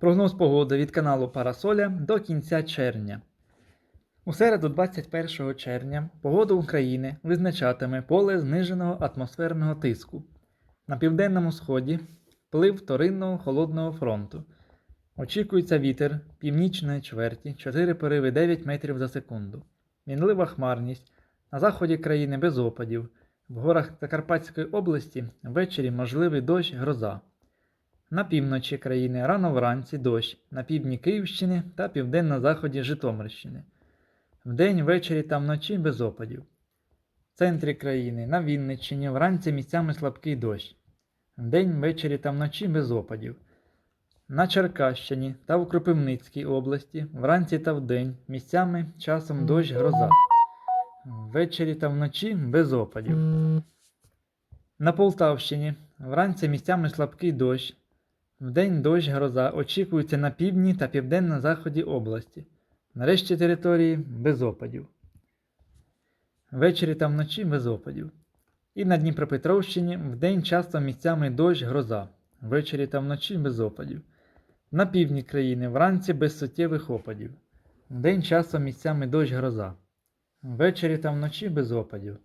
Прогноз погоди від каналу Парасоля до кінця червня. У середу 21 червня погоду України визначатиме поле зниженого атмосферного тиску. На південному сході вплив вторинного холодного фронту. Очікується вітер північної чверті 4 пориви 9 метрів за секунду. Мінлива хмарність. На заході країни без опадів. В горах Закарпатської області ввечері можливий дощ гроза. На півночі країни рано вранці дощ, на півдні Київщини та південно-заході Житомирщини. Вдень, ввечері та вночі без опадів. В центрі країни на Вінниччині вранці місцями слабкий дощ. Вдень, ввечері та вночі без опадів. На Черкащині та в Кропивницькій області вранці та вдень місцями часом дощ гроза. Ввечері та вночі без опадів. На Полтавщині вранці місцями слабкий дощ. Вдень дощ гроза очікується на півдні та південно-заході області. Нарешті території без опадів. Ввечері та вночі без опадів. І на Дніпропетровщині вдень часто місцями дощ гроза. Ввечері та вночі без опадів. На півдні країни вранці без суттєвих опадів. Вдень часто місцями дощ гроза. Ввечері та вночі без опадів.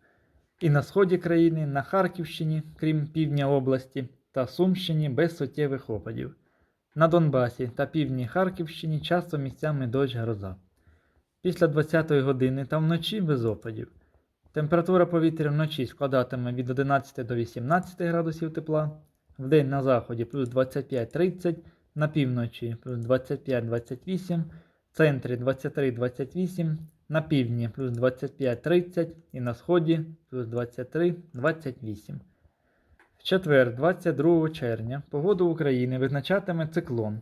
І на сході країни, на Харківщині, крім півдня області, та Сумщині без суттєвих опадів. На Донбасі та півдні Харківщині часто місцями дощ гроза. Після 20-ї години та вночі без опадів. Температура повітря вночі складатиме від 11 до 18 градусів тепла, вдень на заході плюс 25-30, на півночі плюс 25-28, в центрі 23-28, на півдні плюс 25-30 і на сході плюс 23-28. Четвер, 22 червня, погоду України визначатиме циклон.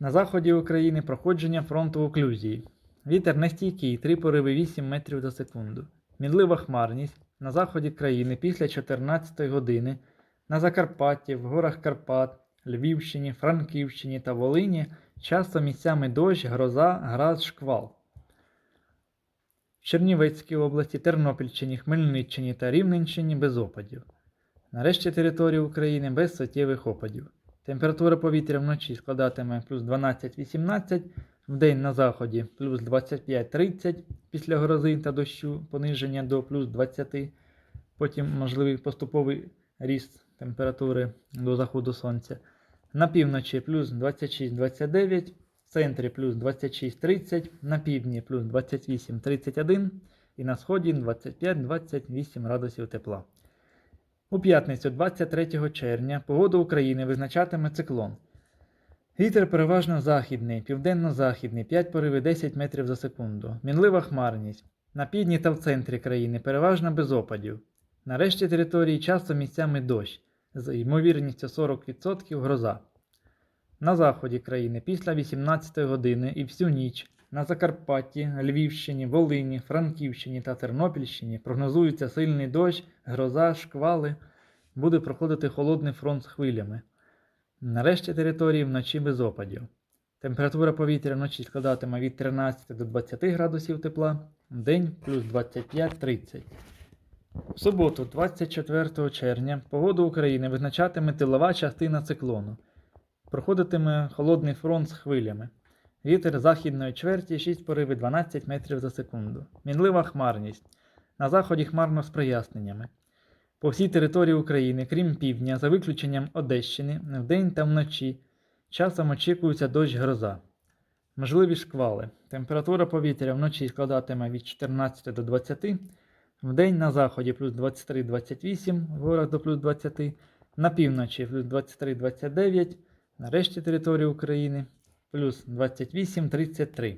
На заході України проходження фронту оклюзії. Вітер нестійкий 3 пориви 8 метрів за секунду. Мінлива хмарність на заході країни після 14 години, на Закарпатті, в горах Карпат, Львівщині, Франківщині та Волині часто місцями дощ, гроза, град, шквал. В Чернівецькій області, Тернопільщині, Хмельниччині та Рівненщині без опадів. Нарешті території України без суттєвих опадів. Температура повітря вночі складатиме плюс 12-18, вдень на заході плюс 25-30 після грози та дощу пониження до плюс 20, потім можливий поступовий ріст температури до заходу сонця. На півночі плюс 26-29, в центрі плюс 26-30, на півдні плюс 28-31 і на сході 25-28 градусів тепла. У п'ятницю 23 червня погоду України визначатиме циклон. Вітер переважно західний, південно-західний, 5 пориви 10 метрів за секунду. Мінлива хмарність. На півдні та в центрі країни переважно без опадів. На решті території часто місцями дощ, з ймовірністю 40% гроза. На заході країни після 18 години і всю ніч на Закарпатті, Львівщині, Волині, Франківщині та Тернопільщині прогнозується сильний дощ, гроза, шквали. Буде проходити холодний фронт з хвилями. Нарешті території вночі без опадів. Температура повітря вночі складатиме від 13 до 20 градусів тепла, вдень плюс 25-30. В суботу, 24 червня, погоду України визначатиме тилова частина циклону. Проходитиме холодний фронт з хвилями. Вітер західної чверті 6 пориви 12 метрів за секунду. Мінлива хмарність. На заході хмарно з проясненнями. По всій території України, крім півдня, за виключенням Одещини, вдень та вночі, часом очікується дощ гроза. Можливі шквали. Температура повітря вночі складатиме від 14 до 20, вдень на заході плюс 23-28, в горах до плюс 20, на півночі плюс 23-29, на решті території України плюс 28-33.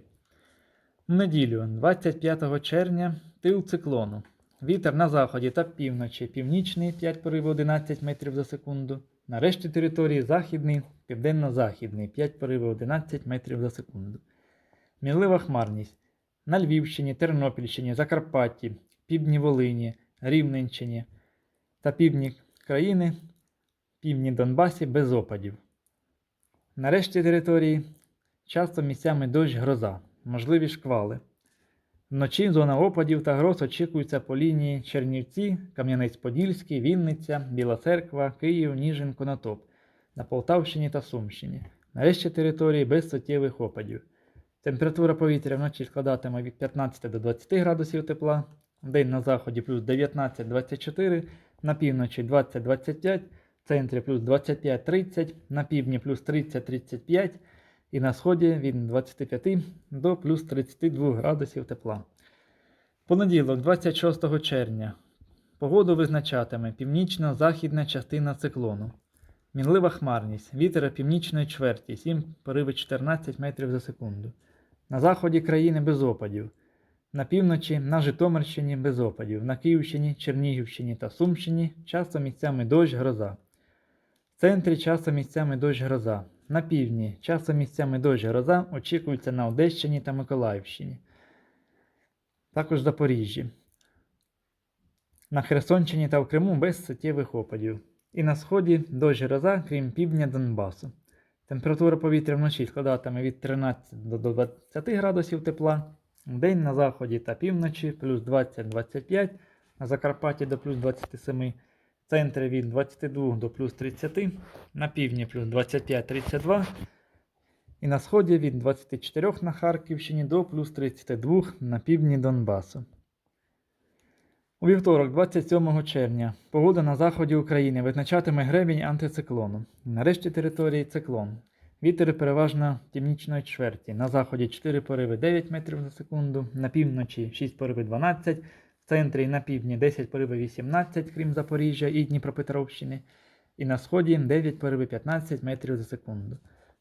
В неділю, 25 червня, тил циклону. Вітер на заході та півночі, північний 5 поривів 11 метрів за секунду. На решті території західний, південно-західний 5 поривів 11 метрів за секунду. Мінлива хмарність. На Львівщині, Тернопільщині, Закарпатті, півдні Волині, Рівненщині та півдні країни, півдні Донбасі без опадів. На решті території часто місцями дощ гроза, можливі шквали. Вночі зона опадів та гроз очікується по лінії Чернівці, Кам'янець-Подільський, Вінниця, Біла Церква, Київ, Ніжин, Конотоп на Полтавщині та Сумщині. Нарешті території без суттєвих опадів. Температура повітря вночі складатиме від 15 до 20 градусів тепла, вдень на заході плюс 19-24, на півночі 20-25, в центрі плюс 25-30, на півдні плюс 30-35 і на сході від 25 до плюс 32 градусів тепла. Понеділок, 26 червня. Погоду визначатиме північно-західна частина циклону. Мінлива хмарність, вітер північної чверті, 7 пориви 14 метрів за секунду. На заході країни без опадів. На півночі, на Житомирщині без опадів, на Київщині, Чернігівщині та Сумщині часто місцями дощ гроза. В центрі часто місцями дощ гроза. На півдні часто місцями дощ гроза очікується на Одещині та Миколаївщині. Також Запоріжжі. На Херсонщині та в Криму без суттєвих опадів. І на сході дощ гроза, крім півдня Донбасу. Температура повітря вночі складатиме від 13 до 20 градусів тепла, вдень на заході та півночі плюс 20-25, на Закарпатті до плюс 27, в центрі від 22 до плюс 30, на півдні плюс 25-32, і на сході від 24 на Харківщині до плюс 32 на півдні Донбасу. У вівторок, 27 червня, погода на заході України визначатиме гребінь антициклону. Нарешті території циклон. Вітер переважно північної чверті. На заході 4 пориви 9 метрів за секунду, на півночі 6 пориви 12, в центрі і на півдні 10 пориви 18, крім Запоріжжя і Дніпропетровщини, і на сході 9 пориви 15 метрів за секунду.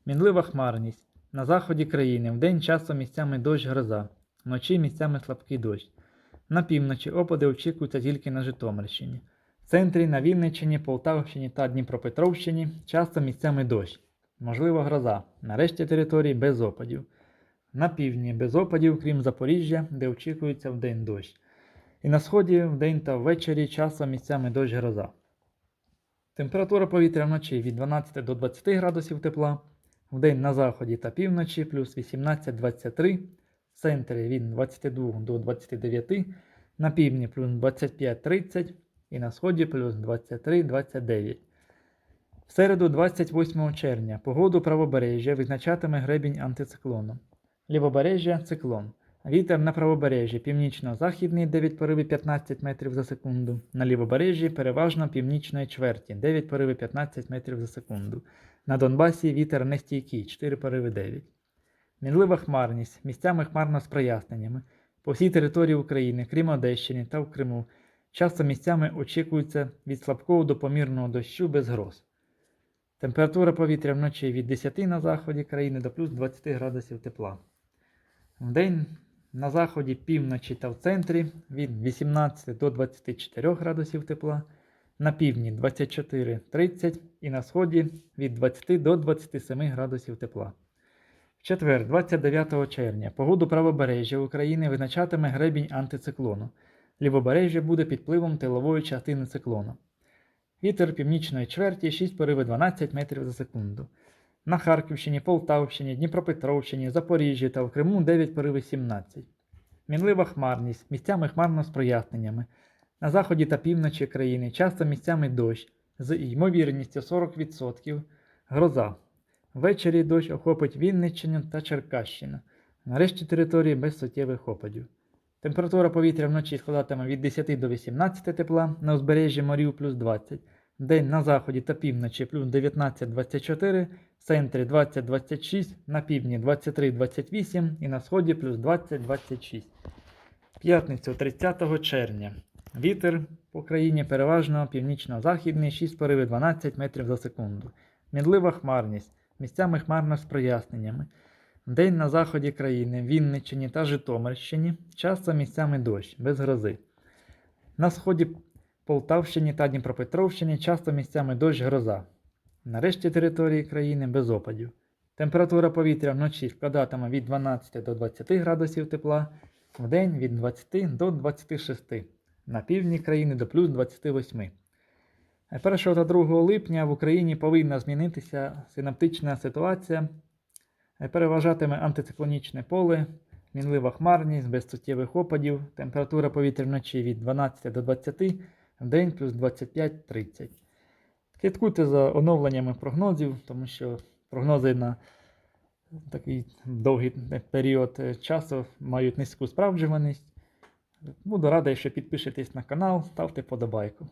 Мінлива хмарність. На заході країни вдень часто місцями дощ гроза, вночі місцями слабкий дощ. На півночі опади очікуються тільки на Житомирщині. В центрі на Вінниччині, Полтавщині та Дніпропетровщині часто місцями дощ. Можливо, гроза. Нарешті території без опадів. На півдні без опадів, крім Запоріжжя, де очікується вдень дощ. І на сході вдень та ввечері часом місцями дощ гроза. Температура повітря вночі від 12 до 20 градусів тепла, вдень на заході та півночі плюс 18-23, в центрі від 22 до 29, на півдні плюс 25-30 і на сході плюс 23-29. В середу 28 червня погоду правобережжя визначатиме гребінь антициклону. Лівобережжя циклон. Вітер на правобережжі північно-західний 9 пориви 15 метрів за секунду. На лівобережжі переважно північної чверті 9 пориви 15 метрів за секунду. На Донбасі вітер нестійкий 4 пориви 9. Мінлива хмарність місцями хмарно з проясненнями. По всій території України, крім Одещини та в Криму, часто місцями очікується від слабкого до помірного дощу без гроз. Температура повітря вночі від 10 на заході країни до плюс 20 градусів тепла. Вдень на заході, півночі та в центрі від 18 до 24 градусів тепла, на півдні 24-30 і на сході від 20 до 27 градусів тепла. В четвер, 29 червня, погоду правобережжя України визначатиме гребінь антициклону. Лівобережжя буде під впливом тилової частини циклону. Вітер північної чверті 6 пориви 12 метрів за секунду. На Харківщині, Полтавщині, Дніпропетровщині, Запоріжжі та в Криму 9 пориви 17. Мінлива хмарність, місцями хмарно з проясненнями. На заході та півночі країни часто місцями дощ з ймовірністю 40%. Гроза. Ввечері дощ охопить Вінниччину та Черкащину. Нарешті території без суттєвих опадів. Температура повітря вночі складатиме від 10 до 18 тепла, на узбережжі морів плюс 20, день на заході та півночі плюс 19-24, в центрі 20-26, на півдні 23-28 і на сході плюс 20-26. П'ятницю 30 червня. Вітер по країні переважно північно-західний 6 пориви 12 метрів за секунду. Мінлива хмарність, місцями хмарно з проясненнями. День на заході країни, Вінниччині та Житомирщині, часто місцями дощ, без грози. На сході Полтавщині та Дніпропетровщині часто місцями дощ гроза. Нарешті території країни без опадів. Температура повітря вночі складатиме від 12 до 20 градусів тепла, вдень від 20 до 26, на півдні країни до плюс 28. 1 та 2 липня в Україні повинна змінитися синаптична ситуація. Переважатиме антициклонічне поле, мінлива хмарність, без суттєвих опадів, температура повітря вночі від 12 до 20, в день плюс 25-30. Слідкуйте за оновленнями прогнозів, тому що прогнози на такий довгий період е, часу мають низьку справджуваність. Буду радий, що підпишетесь на канал, ставте подобайку.